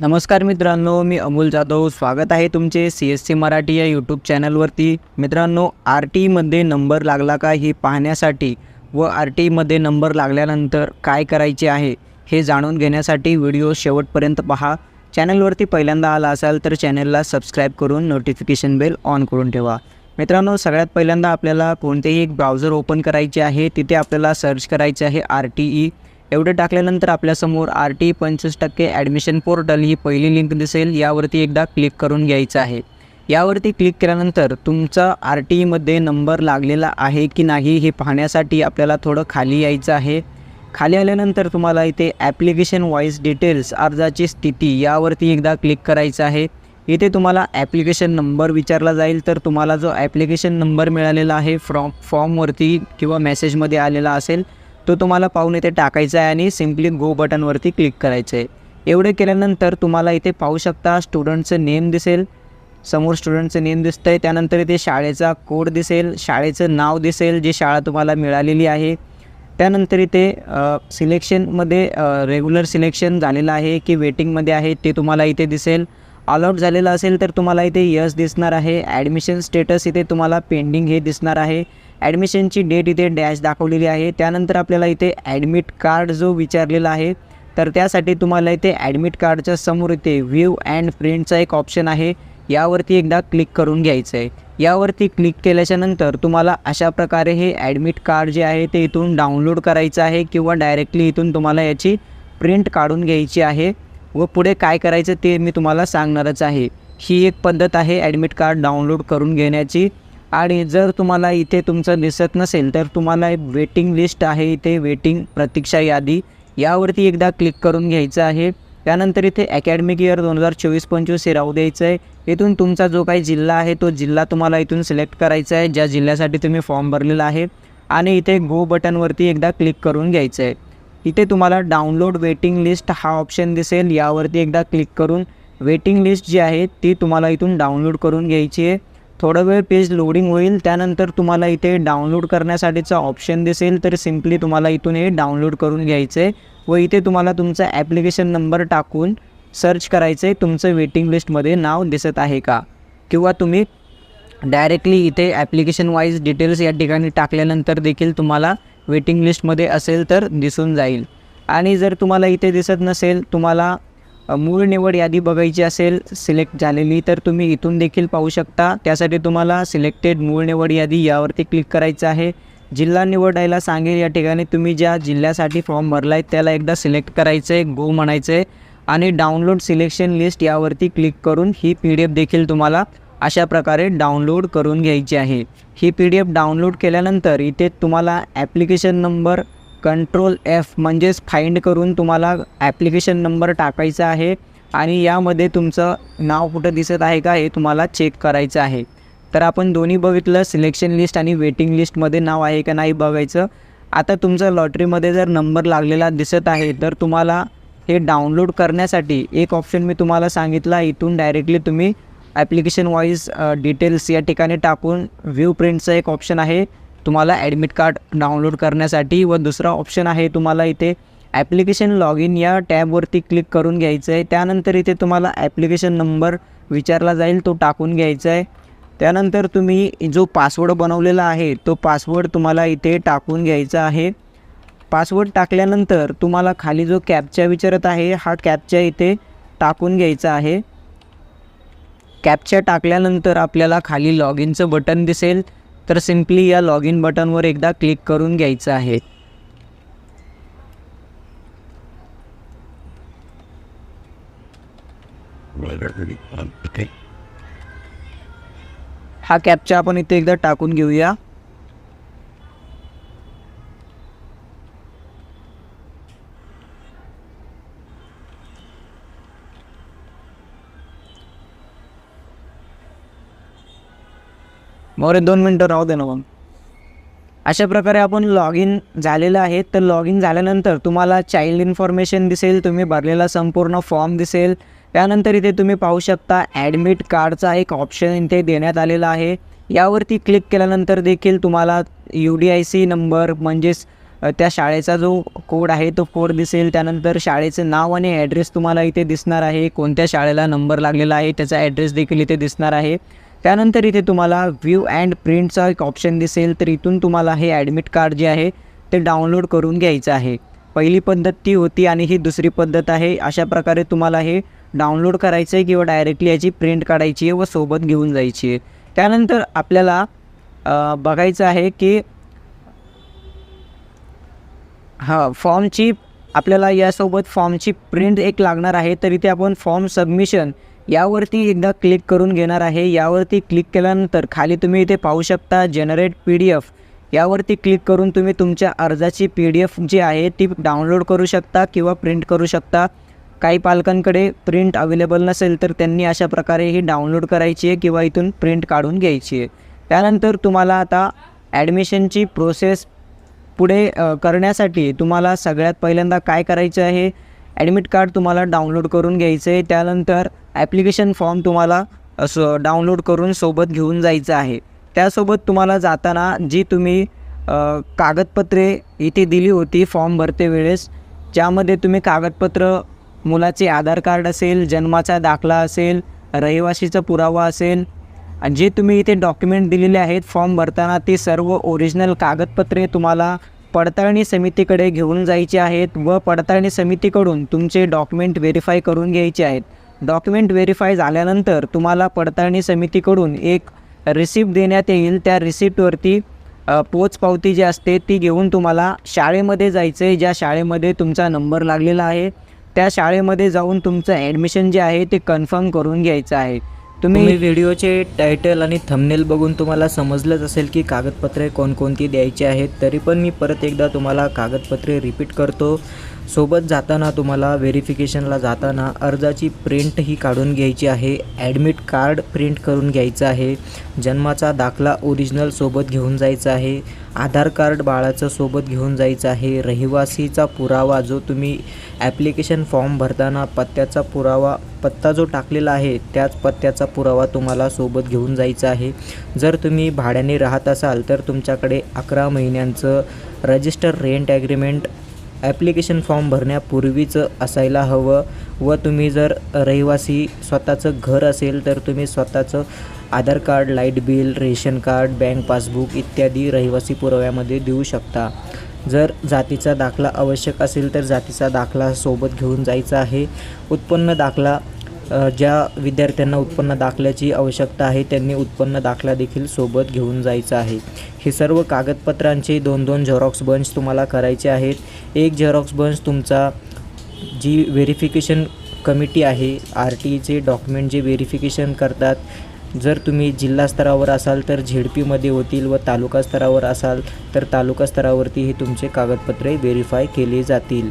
नमस्कार मित्रांनो मी अमोल जाधव. स्वागत आहे तुमचे सी एस सी मराठी या यूट्यूब चॅनलवरती मित्रांनो आर टीमध्ये नंबर लागला का हे पाहण्यासाठी व आर टीमध्ये नंबर लागल्यानंतर काय करायचे आहे हे जाणून घेण्यासाठी व्हिडिओ शेवटपर्यंत पहा. चॅनलवरती पहिल्यांदा आला असाल तर चॅनलला सबस्क्राईब करून नोटिफिकेशन बेल ऑन करून ठेवा. मित्रांनो सगळ्यात पहिल्यांदा आपल्याला कोणतेही एक ब्राउझर ओपन करायचे आहे तिथे आपल्याला सर्च करायचे आहे आर टी ई एवढं टाकल्यानंतर आपल्यासमोर आर टी पंचवीस टक्के ॲडमिशन पोर्टल ही पहिली लिंक दिसेल. यावरती एकदा क्लिक करून घ्यायचं आहे. यावरती क्लिक केल्यानंतर तुमचा आर टी ईमध्ये नंबर लागलेला आहे की नाही हे पाहण्यासाठी आपल्याला थोडं खाली यायचं आहे. खाली आल्यानंतर तुम्हाला इथे ॲप्लिकेशन वाईज डिटेल्स अर्जाची स्थिती यावरती एकदा क्लिक करायचं आहे. इथे तुम्हाला ॲप्लिकेशन नंबर विचारला जाईल. तर तुम्हाला जो ॲप्लिकेशन नंबर मिळालेला आहे फ्रॉम फॉर्मवरती किंवा मेसेजमध्ये आलेला असेल तो तुम्हाला पाहून इथे टाकायचा आहे आणि सिम्पली गो बटनवरती क्लिक करायचं आहे एवढे केल्यानंतर तुम्हाला इथे पाहू शकता स्टुडंटचं नेम दिसेल. समोर स्टुडंटचं नेम दिसतं आहे त्यानंतर इथे शाळेचा कोड दिसेल. शाळेचं नाव दिसेल. जी शाळा तुम्हाला मिळालेली आहे. त्यानंतर इथे सिलेक्शनमध्ये रेग्युलर सिलेक्शन झालेलं आहे की वेटिंगमध्ये आहे ते तुम्हाला इथे दिसेल. अलॉट झालेलं असेल तर तुम्हाला इथे यस दिसणार आहे. ॲडमिशन स्टेटस इथे तुम्हाला पेंडिंग हे दिसणार आहे. ॲडमिशनची डेट इथे डॅश दाखवलेली आहे. त्यानंतर आपल्याला इथे ॲडमिट कार्ड जो विचारलेला आहे तर त्यासाठी तुम्हाला इथे ॲडमिट कार्डच्या समोर इथे व्ह्यू अँड प्रिंटचा एक ऑप्शन आहे. यावरती एकदा क्लिक करून घ्यायचं आहे यावरती क्लिक केल्याच्यानंतर तुम्हाला अशा प्रकारे हे ॲडमिट कार्ड जे आहे ते इथून डाउनलोड करायचं आहे किंवा डायरेक्टली इथून तुम्हाला याची प्रिंट काढून घ्यायची आहे. व पुढे काय करायचं ते मी तुम्हाला सांगणारच आहे. ही एक पद्धत आहे ॲडमिट कार्ड डाउनलोड करून घेण्याची. आणि जर तुम्हाला इथे तुमचं दिसत नसेल तर तुम्हाला एक वेटिंग लिस्ट आहे इथे वेटिंग प्रतीक्षा यादी. यावरती एकदा क्लिक करून घ्यायचं आहे. त्यानंतर इथे अकॅडमिक इयर दोन हजार चोवीस पंचवीस हे राहू द्यायचं आहे इथून तुमचा जो काही जिल्हा आहे तो जिल्हा तुम्हाला इथून सिलेक्ट करायचा आहे. ज्या जिल्ह्यासाठी तुम्ही फॉर्म भरलेला आहे. आणि इथे गो बटनवरती एकदा क्लिक करून घ्यायचं आहे इथे तुम्हाला डाउनलोड वेटिंग लिस्ट हा ऑप्शन दिसेल. यावरती एकदा क्लिक करून वेटिंग लिस्ट जी आहे ती तुम्हाला इथून डाउनलोड करून घ्यायची आहे. थोडा वेळ पेज लोडिंग होईल त्यानंतर तुम्हाला इथे डाउनलोड करण्यासाठीचा ऑप्शन दिसेल तर सिम्पली तुम्हाला इथून हे डाउनलोड करून घ्यायचं आहे व इथे तुम्हाला तुमचा ॲप्लिकेशन नंबर टाकून सर्च करायचं आहे तुमचं वेटिंग लिस्टमध्ये नाव दिसत आहे का? किंवा तुम्ही डायरेक्टली इथे ॲप्लिकेशन वाईज डिटेल्स या ठिकाणी टाकल्यानंतर देखील तुम्हाला वेटिंग लिस्टमध्ये असेल तर दिसून जाईल. आणि जर तुम्हाला इथे दिसत नसेल तुम्हाला मूळ निवड यादी बघायची असेल सिलेक्ट झालेली तर तुम्ही इथून देखील पाहू शकता. त्यासाठी तुम्हाला सिलेक्टेड मूळ निवड यादी यावरती क्लिक करायचं आहे. जिल्हा निवडायला सांगेल या ठिकाणी तुम्ही ज्या जिल्ह्यासाठी फॉर्म भरला आहे त्याला एकदा सिलेक्ट करायचं आहे गो म्हणायचं आहे आणि डाउनलोड सिलेक्शन लिस्ट यावरती क्लिक करून ही पी डी एफ देखील तुम्हाला अशा प्रकारे डाउनलोड करून घ्यायची आहे. ही पी डी एफ डाउनलोड केल्यानंतर इथे तुम्हाला ॲप्लिकेशन नंबर कंट्रोल एफ म्हणजेच फाइंड करून तुम्हाला ॲप्लिकेशन नंबर टाकायचा आहे. आणि यामध्ये तुमचं नाव कुठं दिसत आहे का हे तुम्हाला चेक करायचं आहे. तर आपण दोन्ही बघितलं सिलेक्शन लिस्ट आणि वेटिंग लिस्टमध्ये नाव आहे का नाही बघायचं. आता तुमचं लॉटरीमध्ये जर नंबर लागलेला दिसत आहे तर तुम्हाला हे डाउनलोड करण्यासाठी एक ऑप्शन मी तुम्हाला सांगितला इथून डायरेक्टली तुम्ही ॲप्लिकेशन वाईज डिटेल्स या ठिकाणी टाकून व्ह्यू प्रिंटचं एक ऑप्शन आहे. तुम्हाला ॲडमिट कार्ड डाउनलोड करण्यासाठी व दुसरा ऑप्शन आहे तुम्हाला इथे ॲप्लिकेशन लॉग इन या टॅबवरती क्लिक करून घ्यायचं आहे. त्यानंतर इथे तुम्हाला ॲप्लिकेशन नंबर विचारला जाईल तो टाकून घ्यायचा आहे. त्यानंतर तुम्ही जो पासवर्ड बनवलेला आहे तो पासवर्ड तुम्हाला इथे टाकून घ्यायचा आहे. पासवर्ड टाकल्यानंतर तुम्हाला खाली जो कॅपचा विचारत आहे हा कॅपचा इथे टाकून घ्यायचा आहे. कॅपच्या टाकल्यानंतर आपल्याला खाली लॉग इनचं बटन दिसेल तर सिम्पली या लॉग इन बटनवर एकदा क्लिक करून घ्यायचं आहे. हा कॅपचा आपण इथे एकदा टाकून घेऊया. मोरे दोन मिनटं राहू दे ना मग. अशा प्रकारे आपण लॉग इन झालेलं आहे. तर लॉग इन झाल्यानंतर तुम्हाला चाइल्ड इन्फॉर्मेशन दिसेल तुम्ही भरलेला संपूर्ण फॉर्म दिसेल. त्यानंतर इथे तुम्ही पाहू शकता ॲडमिट कार्डचा एक ऑप्शन इथे देण्यात आलेला आहे. यावरती क्लिक केल्यानंतर देखील तुम्हाला U D I C number म्हणजेच त्या शाळेचा जो कोड आहे तो कोड दिसेल. त्यानंतर शाळेचं नाव आणि ॲड्रेस तुम्हाला इथे दिसणार आहे. कोणत्या शाळेला नंबर लागलेला आहे त्याचा ॲड्रेस देखील इथे दिसणार आहे. त्यानंतर इथे तुम्हाला व्ह्यू अँड प्रिंटचा एक ऑप्शन दिसेल. तर इथून तुम्हाला हे ॲडमिट कार्ड जे आहे ते डाउनलोड करून घ्यायचं आहे. पहिली पद्धत ती होती आणि ही दुसरी पद्धत आहे. अशा प्रकारे तुम्हाला हे डाउनलोड करायचं आहे किंवा डायरेक्टली याची प्रिंट काढायची आहे व सोबत घेऊन जायची आहे. त्यानंतर आपल्याला बघायचं आहे की हां फॉर्मची आपल्याला यासोबत फॉर्मची प्रिंट एक लागणार आहे. तर इथे आपण फॉर्म सबमिशन यावरती एकदा क्लिक करून घेणार आहे. यावरती क्लिक केल्यानंतर खाली तुम्ही इथे पाहू शकता जनरेट पी डी एफ यावरती क्लिक करून तुम्ही तुमच्या अर्जाची पी डी एफ जी आहे ती डाउनलोड करू शकता किंवा प्रिंट करू शकता. काही पालकांकडे प्रिंट अवेलेबल नसेल तर त्यांनी अशा प्रकारे ही डाउनलोड करायची आहे किंवा इथून प्रिंट काढून घ्यायची आहे. त्यानंतर तुम्हाला आता ॲडमिशनची प्रोसेस पुढे करण्यासाठी तुम्हाला सगळ्यात पहिल्यांदा काय करायचं आहे? ॲडमिट कार्ड तुम्हाला डाउनलोड करून घ्यायचं आहे. त्यानंतर ॲप्लिकेशन फॉर्म तुम्हाला असं डाउनलोड करून सोबत घेऊन जायचं आहे. त्यासोबत तुम्हाला जाताना जी तुम्ही कागदपत्रे इथे दिली होती फॉर्म भरते वेळेस ज्यामध्ये तुम्ही कागदपत्र मुलाचे आधार कार्ड असेल जन्माचा दाखला असेल रहिवासीचा पुरावा असेल आणि जे तुम्ही इथे डॉक्युमेंट दिलेले आहेत फॉर्म भरताना ते सर्व ओरिजिनल कागदपत्रे तुम्हाला पडताळणी समितीकडे घेऊन जायचे आहेत व पडताळणी समितीकडून तुमचे डॉक्युमेंट व्हेरीफाय करून घ्यायचे आहेत. डॉक्युमेंट व्हेरीफाय झाल्यानंतर तुम्हाला पडताळणी समितीकडून एक रिसिप्ट देण्यात येईल. त्या रिसिप्टवरती पोचपावती जी असते ती घेऊन तुम्हाला शाळेमध्ये जायचं आहे. ज्या शाळेमध्ये तुमचा नंबर लागलेला आहे त्या शाळेमध्ये जाऊन तुमचं ॲडमिशन जे आहे ते कन्फर्म करून घ्यायचं आहे. तुम्ही व्हिडिओचे टायटल आणि थंबनेल बघून तुम्हाला समजलंच असेल की कागदपत्रे कोणकोणती द्यायची आहेत तरी पण मी परत एकदा तुम्हाला कागदपत्रे रिपीट करतो. सोबत जाताना तुम्हाला व्हेरिफिकेशनला जाताना अर्जाची प्रिंट ही काढून घ्यायची आहे. ॲडमिट कार्ड प्रिंट करून घ्यायचं आहे. जन्माचा दाखला ओरिजिनल सोबत घेऊन जायचा आहे. आधार कार्ड बाळाचं सोबत घेऊन जायचं आहे. रहिवासीचा पुरावा जो तुम्ही ॲप्लिकेशन फॉर्म भरताना पत्त्याचा पुरावा पत्ता जो टाकलेला आहे त्याच पत्त्याचा पुरावा तुम्हाला सोबत घेऊन जायचा आहे. जर तुम्ही भाड्याने राहत असाल तर तुमच्याकडे अकरा महिन्यांचं register rent agreement application form भरण्यापूर्वीचं असायला हवं व तुम्ही जर रहिवासी स्वतःचं घर असेल तर तुम्ही स्वतःचं Aadhaar card light bill ration card bank passbook इत्यादी रहिवासी पुराव्यामध्ये देऊ शकता. जर जातीचा दाखला आवश्यक असेल तर जातीचा दाखला सोबत घेऊन जायचा आहे. उत्पन्न दाखला ज्या विद्यार्थ्यांना उत्पन्न दाखल्याची आवश्यकता आहे त्यांनी उत्पन्न दाखला देखील सोबत घेऊन जायचं आहे. हे सर्व कागदपत्रांचे दोन दोन झेरॉक्स बंच तुम्हाला करायचे आहेत. एक झेरॉक्स बंच तुमचा जी व्हेरिफिकेशन कमिटी आहे आर टी ईचे डॉक्युमेंट जे व्हेरिफिकेशन करतात. जर तुम्ही जिल्हा स्तरावर असाल तर झेडपीमध्ये होतील व तालुका स्तरावर असाल तर तालुका स्तरावरती हे तुमचे कागदपत्रे व्हेरीफाय केले जातील.